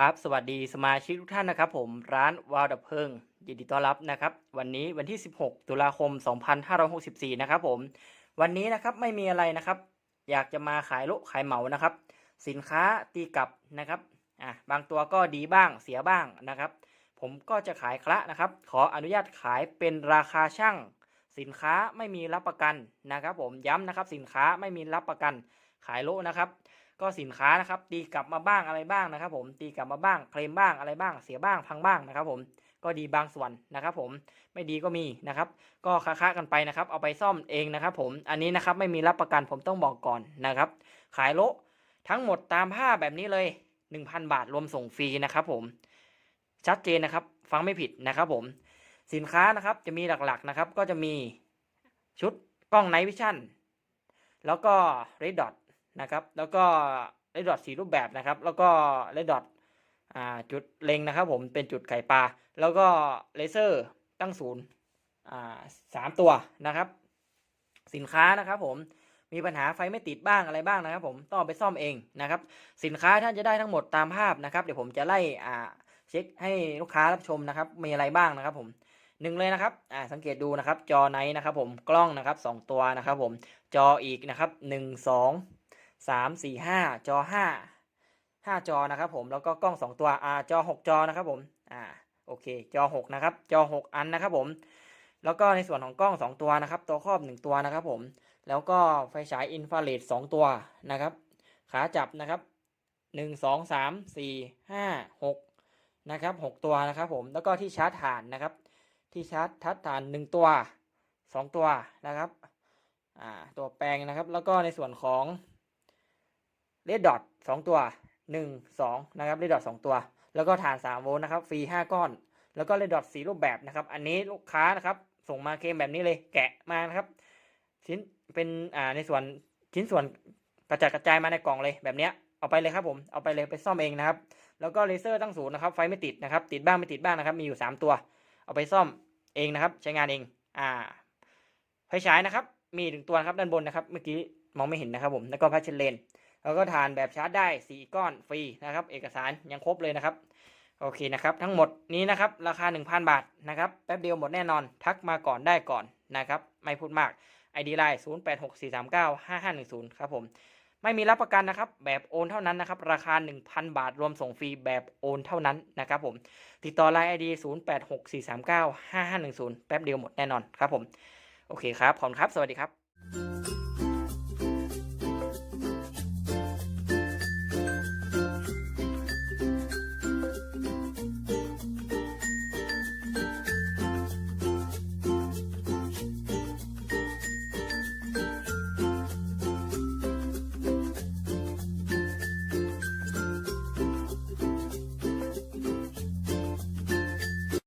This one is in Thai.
ครับสวัสดีสมาชิกทุกท่านนะครับผมร้านวาวดับเพลิงยินดีต้อนรับนะครับ วันนี้วันที่ 16 ตุลาคม 2564 นะครับผม วันนี้นะครับไม่มีอะไรนะครับ อยากจะมาขายโลขายเหมานะครับ สินค้าตีกลับนะครับอะบางตัวก็ดีบ้างเสียบ้างนะครับ ผมก็จะขายคละนะครับ ขออนุญาตขายเป็นราคาช่างสินค้าไม่มีรับประกันนะครับ ผมย้ำนะครับ สินค้าไม่มีรับประกันขายโลนะครับ ก็สินค้านะครับ ตีกลับมาบ้างอะไรบ้างนะครับ ผมตีกลับมาบ้างเคลมบ้างอะไรบ้างเสียบ้างพังบ้างนะครับผมก็ดีบางส่วนนะครับ ผมไม่ดีก็มีนะครับ ก็ค้าๆกันไปนะครับ เอาไปซ่อมเองนะครับ ผมอันนี้นะครับไม่มีรับประกันผมต้องบอกก่อนนะครับ ขายโลทั้งหมดตามภาพแบบนี้เลย 1,000 บาทรวมส่งฟรีนะครับ ผมชัดเจนนะครับ ฟังไม่ผิดนะครับ ผมสินค้านะครับจะมีหลักๆนะครับ ก็จะมีชุดกล้องไนท์วิชั่นแล้วก็เรดดอท นะครับ แล้วก็เลดดอทสีรูปแบบนะครับ แล้วก็เลดดอทอ่าจุดเล็งนะครับ ผมเป็นจุดไข่ปลา แล้วก็เลเซอร์ตั้งศูนย์สามตัวนะครับ สินค้านะครับผมมีปัญหาไฟไม่ติดบ้างอะไรบ้างนะครับ ผมต้องไปซ่อมเองนะครับ สินค้าท่านจะได้ทั้งหมดตามภาพนะครับ เดี๋ยวผมจะไล่เช็คให้ลูกค้ารับชมนะครับ มีอะไรบ้างนะครับ ผมหนึ่งเลยนะครับอ่าสังเกตดูนะครับ จอไนท์นะครับ ผมกล้องนะครับสองตัวนะครับ ผมจออีกนะครับหนึ่ง สามสี่ห้าจอห้าห้าจอนะครับผมแล้วก็กล้องสองตัวอ่าจอหกจอนะครับผมอ่าโอเคจอหกนะครับจอหกอันนะครับผมแล้วก็ในส่วนของกล้องสองตัวนะครับ ตัวครอบหนึ่งตัวนะครับผมแล้วก็ไฟฉายอินฟราเรดสองตัวนะครับ ขาจับนะครับหนึ่งสองสามสี่ห้าหกนะครับหกตัวนะครับผมแล้วก็ที่ชาร์จฐานนะครับ ที่ชาร์จทัดฐานหนึ่งตัวสองตัวนะครับอ่าตัวแปลงนะครับ แล้วก็ในส่วนของ เลดดอทสองตัวหนึ่งสองนะครับเลดดอทสองตัว แล้วก็ฐานสามโวลต์นะครับฟรีห้าก้อน แล้วก็เลดดอทสีรูปแบบนะครับ อันนี้ลูกค้านะครับส่งมาเคมแบบนี้เลยแกะมานะครับชิ้นเป็นอ่าในส่วนชิ้นส่วนกระจายกระจายมาในกล่องเลยแบบเนี้ยเอาไปเลยครับผมเอาไปเลยไปซ่อมเองนะครับแล้วก็เลเซอร์ตั้งศูนย์นะครับไฟไม่ติดนะครับติดบ้างไม่ติดบ้างนะครับมีอยู่สามตัว เอาไปซ่อมเองนะครับ ใช้งานเองอ่าไฟฉายนะครับ มีหนึ่งตัวครับด้านบนนะครับ เมื่อกี้มองไม่เห็นนะครับผมแล้วก็พัชเชนเลน แล้วก็ทานแบบชาร์จได้ 4 ก้อนฟรีนะครับ เอกสารยังครบเลยนะครับ โอเคนะครับ ทั้งหมดนี้นะครับ ราคา 1,000 บาทนะครับ แป๊บเดียวหมดแน่นอน ทักมาก่อนได้ก่อนนะครับ ไม่พูดมาก ID Line 0864395510 ครับผม ไม่มีรับประกันนะครับ แบบโอนเท่านั้นนะครับ ราคา 1,000 บาท รวมส่งฟรีแบบโอนเท่านั้นนะครับผม ติดต่อ Line ID 0864395510 แป๊บเดียวหมดแน่นอนครับผม โอเคครับ ขอบคุณครับ สวัสดีครับ